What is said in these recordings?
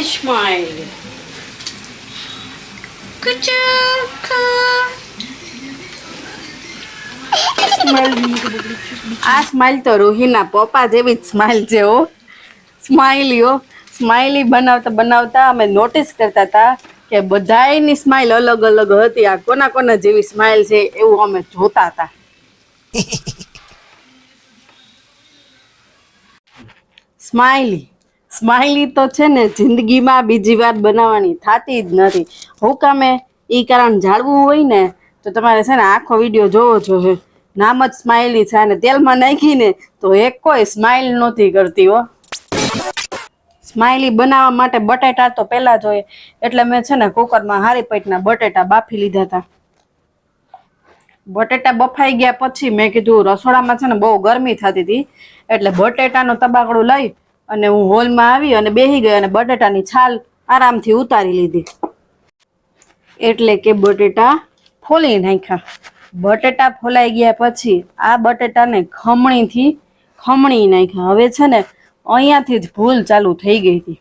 smile. Kuchu, આ smile તો રૂહીના પપ્પા જેવી જ સ્માઇલ છે હો. સ્માઇલીઓ સ્માઇલી બનાવતા બનાવતા અમે નોટિસ કરતા હતા કે બધાયની સ્માઇલ અલગ અલગ હતી. આ કોના કોના જેવી સ્માઇલ છે એવું અમે જોતા હતા. સ્માઇલી સ્માઇલી તો છે ને જિંદગીમાં બીજી વાત બનાવવાની થતી જ નથી. હું કામે એ કારણ જાળવું હોય ને, તો તમારે છે ને આખો વીડિયો જોવો જોઈએ નામ જ સ્માઇલી છે અને તેલમાં નાખીને તો એક કોઈ સ્માઇલ નહોતી કરતી હો. સ્માઇલી બનાવવા માટે બટેટા તો પહેલા જોઈએ એટલે મેં છે ને કુકરમાં હારી પેટના બટેટા બાફી લીધા હતા. બટેટા બફાઈ ગયા પછી મેં કીધું રસોડામાં છે ને બહુ ગરમી થતી હતી, એટલે બટેટાનો તબાકડું લઈ અને હું હોલમાં આવી અને બેસી ગઈ અને બટેટાની છાલ આરામથી ઉતારી લીધી. એટલે કે બટેટા ફોલી નાખ્યા. બટેટા ફોલાઈ ગયા પછી આ બટેટાને ખમણીથી ખમણી નાખ્યા. હવે છે ને, અહીંયાથી જ ભૂલ ચાલુ થઈ ગઈ હતી.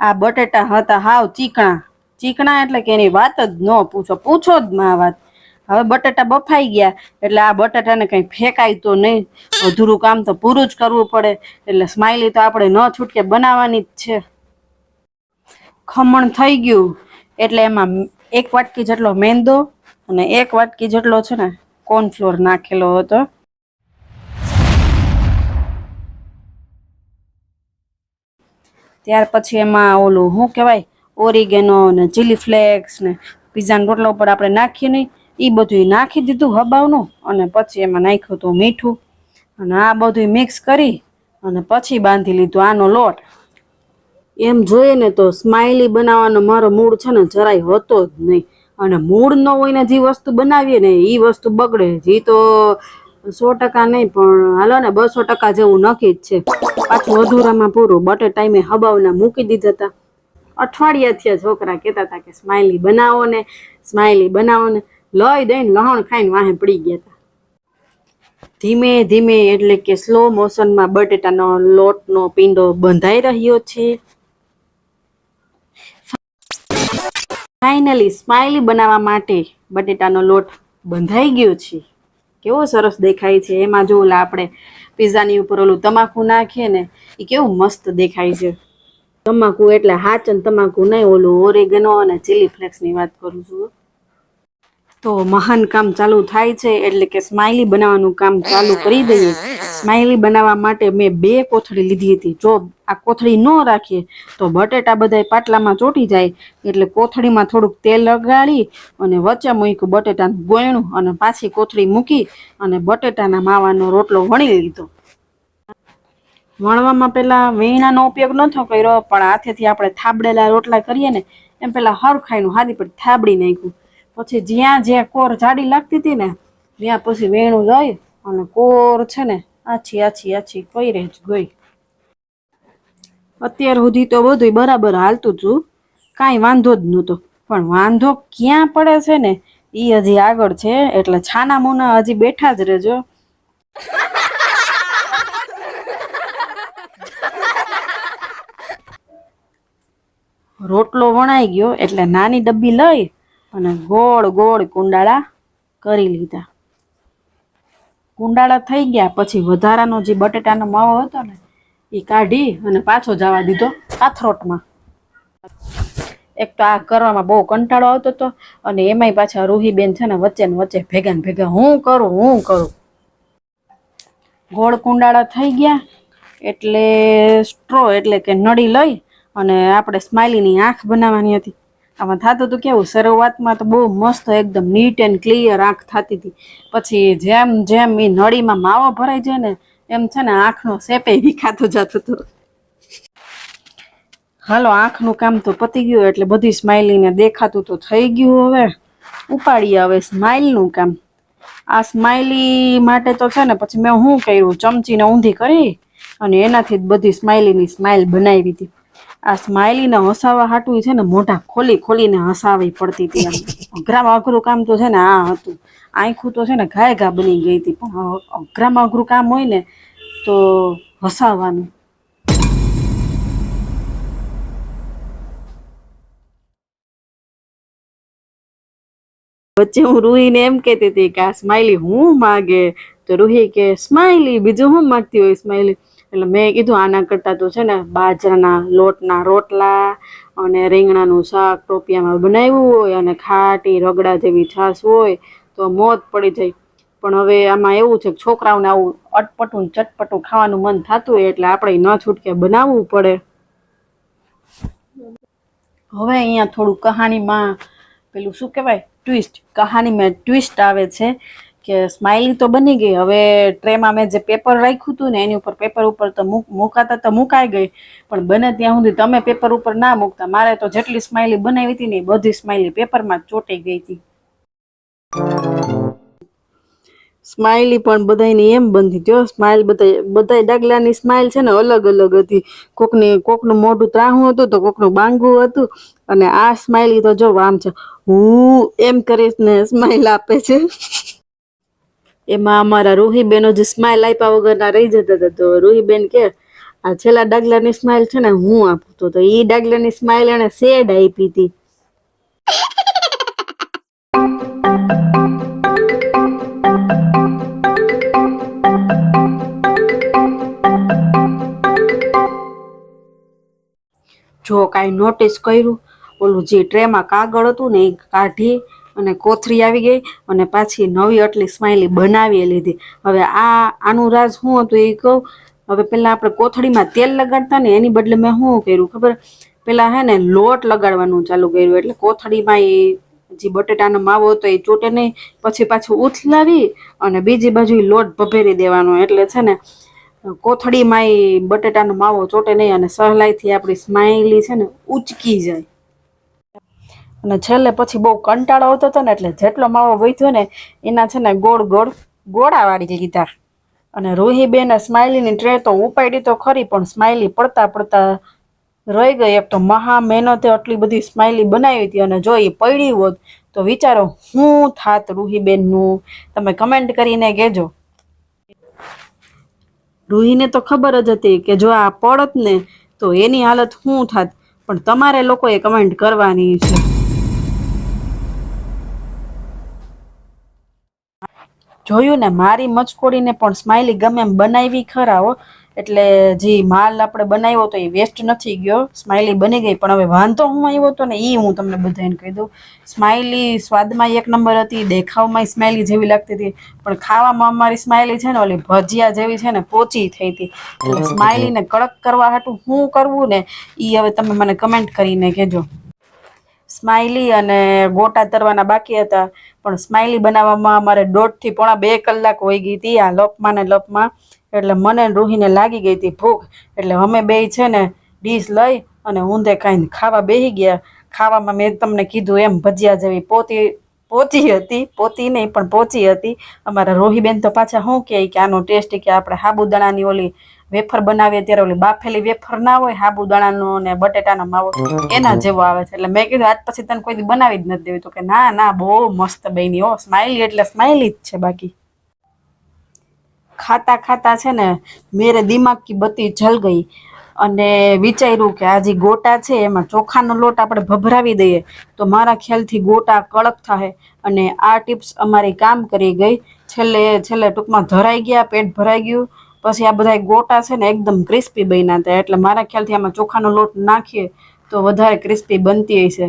આ બટેટા હતા હાવ ચીકણા. ચીકણા એટલે કે એની વાત જ ન પૂછો. પૂછો જ ના વાત. હવે બટાટા બફાઈ ગયા એટલે આ બટાટાને કંઈ ફેંકાય તો નહીં. અધૂરું કામ તો પૂરું જ કરવું પડે. એટલે સ્માઇલી તો આપણે ન છૂટકે બનાવવાની જ છે. ખમણ થઈ ગયું. એટલે એમાં એક વાટકી જેટલો મેંદો અને એક વાટકી જેટલો છે ને કોર્નફ્લોર નાખેલો હતો. ત્યાર પછી એમાં ઓલું શું કહેવાય? ઓરિગેનો ને ચીલી ફ્લેક્સ ને પીઝાના રોટલા ઉપર આપણે નાખીએ નહીં. એ બધું નાખી દીધું હબાવનું અને પછી એમાં નાખ્યું હતું મીઠું. અને આ બધું મિક્સ કરી અને પછી બાંધી લીધું આનો લોટ. એમ જોઈએ ને તો સ્માઇલી બનાવવાનો મારો મૂળ છે ને જરાય હોતો જ નહીં. અને મૂળ ન હોય ને જે વસ્તુ બનાવીએ ને એ વસ્તુ બગડે. જે તો સો ટકા નહીં, પણ હાલો ને બસો ટકા જેવું નક્કી જ છે. પાછું અધૂરામાં પૂરું. બટે ટાઈમે હબાવના મૂકી દીધા હતા. અઠવાડિયા થયા છોકરા કહેતા હતા કે સ્માઇલી બનાવો ને સ્માઇલી બનાવો ને. લઈ દઈને લહણ ખાઈને વાહે પડી ગયા હતા ધીમે ધીમે એટલે કે સ્લો મોશનમાં બટેટાનો લોટનો પીંડો બંધાઈ રહ્યો છે. ફાઇનલી સ્માઇલી બનાવવા માટે બટેટાનો લોટ બંધાઈ ગયો છે. કેવો સરસ દેખાય છે. એમાં જો ઓલા આપણે પિઝાની ઉપર ઓલું તમાકુ નાખીએ ને એ કેવું મસ્ત દેખાય છે. તમાકુ એટલે હાચન તમાકુ નહીં, ઓલું ઓરેગનો અને ચીલી ફ્લેક્સની વાત કરું છું. તો મહાન કામ ચાલુ થાય છે, એટલે કે સ્માઇલી બનાવવાનું કામ ચાલુ કરી દઈએ. સ્માઇલી બનાવવા માટે મેં બે કોથળી લીધી હતી. જો આ કોથળી ન રાખીએ, તો બટેટા બધા પાટલામાં ચોટી જાય. એટલે કોથળીમાં થોડુંક તેલ લગાડી અને વચ્ચે મૂક્યું બટેટાનું ગોયણું અને પાછી કોથળી મૂકી અને બટેટાના માવાનો રોટલો વણી લીધો. વણવામાં પેલા વીણાનો ઉપયોગ નહોતો કર્યો, પણ હાથેથી આપણે થાબડેલા રોટલા કરીએ ને, એમ પેલા હરખાઈનું હારી પર થાબડી નાખ્યું. પછી જ્યાં જ્યાં કોર જાડી લાગતી હતી ને, ત્યાં પછી વેણું લઈ અને કોર છે ને, આછી આછી આછી કઈ જ ગઈ. અત્યાર સુધી તો બધું બરાબર હાલતું હતું કાંઈ વાંધો જ નહોતો. પણ વાંધો ક્યાં પડે છે ને એ હજી આગળ છે, એટલે છાના મોના હજી બેઠા જ રહેજો. રોટલો વણાઈ ગયો, એટલે નાની ડબ્બી લઈ અને ગોળ ગોળ કુંડાળા કરી લીધા. કુંડાળા થઈ ગયા, પછી વધારાનો જે બટેટાનો માવો હતો ને, એ કાઢી અને પાછો જવા દીધો કાથરોટમાં એક તો આ કરવામાં બહુ કંટાળો આવતો હતો અને એમાંય પાછા રૂહીબેન છે ને વચ્ચે ને વચ્ચે ભેગા ને ભેગા, હું કરું હું કરું. ગોળ કુંડાળા થઈ ગયા, એટલે સ્ટ્રો એટલે કે નળી લઈ અને આપણે સ્માઇલીની આંખ બનાવવાની હતી. આમાં થતું હતું કેવું? શરૂઆતમાં તો બહુ મસ્ત, એકદમ નીટ એન્ડ ક્લિયર આંખ થતી હતી. પછી જેમ જેમ એ નળીમાં માવો ભરાઈ જાય ને, એમ છે ને આંખનો સેપે વિખાતો જતો હતો. હાલો, આંખનું કામ તો પતી ગયું, એટલે બધી સ્માઇલીને દેખાતું તો થઈ ગયું હવે. ઉપાડીએ હવે સ્માઇલનું કામ. આ સ્માઇલી માટે તો છે ને, પછી મેં શું કર્યું? ચમચીને ઊંધી કરી અને એનાથી જ બધી સ્માઇલીની સ્માઇલ બનાવી હતી. આ સ્માઇલીને હસાવા હાટું છે ને મોઢા ખોલી ખોલીને હસાવી પડતી હતી અઘરામાં અઘરું કામ તો છે ને આ હતું. આંખું તો છે ને ઘાય ઘા બની ગઈ હતી પણ અઘરામાં અઘરું કામ હોય ને તો હસાવવાનું વચ્ચે હું રૂહીને એમ કહેતી હતી કે આ સ્માઇલી હું માગે? તો રૂહી કે સ્માઇલી બીજું હું માગતી હોય સ્માઇલી એટલે મેં કીધું આના કરતાં તો છે ને બાજરાના લોટના રોટલા અને રીંગણાનું શાક ટોપિયામાં બનાવ્યું હોય અને ખાટી રગડા જેવી છાશ હોય તો મોત પડી જાય. પણ હવે આમાં એવું છે કે છોકરાઓને આવું અટપટું ચટપટું ખાવાનું મન થતું હોય એટલે આપણે ન છૂટકે બનાવવું પડે. હવે અહીંયા થોડું કહાનીમાં પેલું શું કહેવાય? ટ્વિસ્ટ. કહાનીમાં ટ્વિસ્ટ આવે છે. કે સ્માઇલી તો બની ગઈ. હવે ટ્રેમાં મેં જે પેપર રાખ્યું હતું ને, એની ઉપર પેપર ઉપર તો મૂક, મુકાતા તો મુકાઈ ગઈ. પણ બને ત્યાં સુધી તમે પેપર ઉપર ના મૂકતા. મારે તો જેટલી સ્માઇલી બનાવી હતી ને બધી સ્માઇલી પેપરમાં ચોંટી ગઈ હતી. સ્માઇલી પણ બધાની એમ બંધી જો સ્માઇલ બધા બધાય ડાગલાની સ્માઇલ છે ને, અલગ અલગ હતી. કોકની, કોકનું મોઢું ત્રાહું હતું તો કોકનું બાંગું હતું. અને આ સ્માઇલી તો જો આમ છે. હું એમ કરીને સ્માઇલ આપે છે. એમાં અમારા રૂહીબેનો જે સ્માઇલ આપ્યા વગરના રહી જતા હતા. તો રૂહીબેન કે, આ છેલ્લા ડાગલાની સ્માઇલ છે ને, હું આપું. તો તો એ ડાગલાની સ્માઇલ એને શેડ આપી હતી. જો કાંઈ નોટિસ કર્યું, ઓલું જે ટ્રેમાં કાગળ હતું ને, એ કાઢી અને કોથળી આવી ગઈ અને પાછી નવી આટલી સ્માઇલી બનાવી લીધી. હવે આ આનું રાજ શું હતું એ કહું? હવે પહેલાં આપણે કોથળીમાં તેલ લગાડતા ને એની બદલે મેં શું કર્યું ખબર? પહેલાં હે ને લોટ લગાડવાનું ચાલુ કર્યું. એટલે કોથળીમાં એ જે બટેટાનો માવો હતો એ ચોટે નહીં, પછી પાછું ઉથલાવી અને બીજી બાજુ લોટ ભભેરી દેવાનો. એટલે છે ને કોથળીમાં એ બટેટાનો માવો ચોટે નહીં અને સહેલાઈથી આપણી સ્માઈલી છે ને ઉચકી જાય. અને છેલ્લે પછી બહુ કંટાળો આવતો હતો ને એટલે જેટલો માવો વધ્યો ને, એના છે ને ગોળ ગોળ ગોળા વાળી લીધા. અને રૂહીબેને સ્માઇલીની ટ્રે તો ઉપાડી તો ખરી, પણ સ્માઇલી પડતા પડતા રહી ગઈ. એક તો મહા મહેનતે આટલી બધી સ્માઇલી બનાવી હતી અને જો એ પડી હોત તો વિચારો, હું થાત રૂહીબેનનું? તમે કમેન્ટ કરીને કહેજો. રૂહીને તો ખબર જ હતી કે જો આ પડત ને, તો એની હાલત હું થાત. પણ તમારે લોકોએ કમેન્ટ કરવાની છે. જોયું ને, મારી મચકોડીને પણ સ્માઈલી ગમે એમ બનાવી ખરા હો. એટલે જે માલ આપણે બનાવ્યો તો એ વેસ્ટ નથી ગયો. સ્માઈલી બની ગઈ, પણ હવે વાંધો હું આવ્યો હતો ને એ હું તમને બધાને કહી દઉં. સ્માઈલી સ્વાદમાં એક નંબર હતી, દેખાવમાં સ્માઈલી જેવી લાગતી હતી, પણ ખાવામાં અમારી સ્માઈલી છે ને, ઓલી ભજીયા જેવી છે ને, પોચી થઈ હતી. એટલે સ્માઈલીને કડક કરવા હાટું શું કરવું ને એ હવે તમે મને કમેન્ટ કરીને કહેજો. સ્માઈલી અને ગોટા તરવાના બાકી હતા. પણ સ્માઈલી બનાવવામાં અમારે દોઢથી પોણા બે કલાક વહી ગઈ હતી આ લપમાં ને લપમાં. એટલે મને રૂહીને લાગી ગઈ હતી ભૂખ. એટલે અમે બે છે ને ડીશ લઈ અને ઊંધે ખાઈને ખાવા બેસી ગયા. ખાવામાં મેં તમને કીધું એમ ભજીયા જેવી પોતી, પોચી હતી. પોતી નહીં, પણ પોચી હતી. અમારા રોહીબેન તો પાછા શું કહે કે આનો ટેસ્ટ કે આપણે સાબુદાણાની ઓલી વેફર બનાવીએ ત્યારે ઓલી બાફેલી વેફર ના હોય સાબુદાણાનો ને બટેટાનો માવો, એના જેવો આવે છે. એટલે મેં કીધું, આજ પછી તને કોઈ બનાવી જ નથી દેવી. તો કે, ના ના, બહુ મસ્ત બની હો સ્માઇલી એટલે સ્માઇલી જ છે બાકી. ખાતા ખાતા છે ને, મેરે દિમાગ કી બત્તી જલ ગઈ. અને વિચાર્યું કે આ જે ગોટા છે, એમાં ચોખાનો લોટ આપણે ભભરાવી દઈએ, તો મારા ખ્યાલથી ગોટા કડક થાય અને આ ટિપ્સ અમારી કામ કરી ગઈ. છેલ્લે છેલ્લે ટૂંકમાં ધરાઈ ગયા, પેટ ભરાઈ ગયું. પછી આ બધા ગોટા છે ને એકદમ ક્રિસ્પી બન્યા હતા એટલે મારા ખ્યાલથી આમાં ચોખાનો લોટ નાખીએ તો વધારે ક્રિસ્પી બનતી હશે.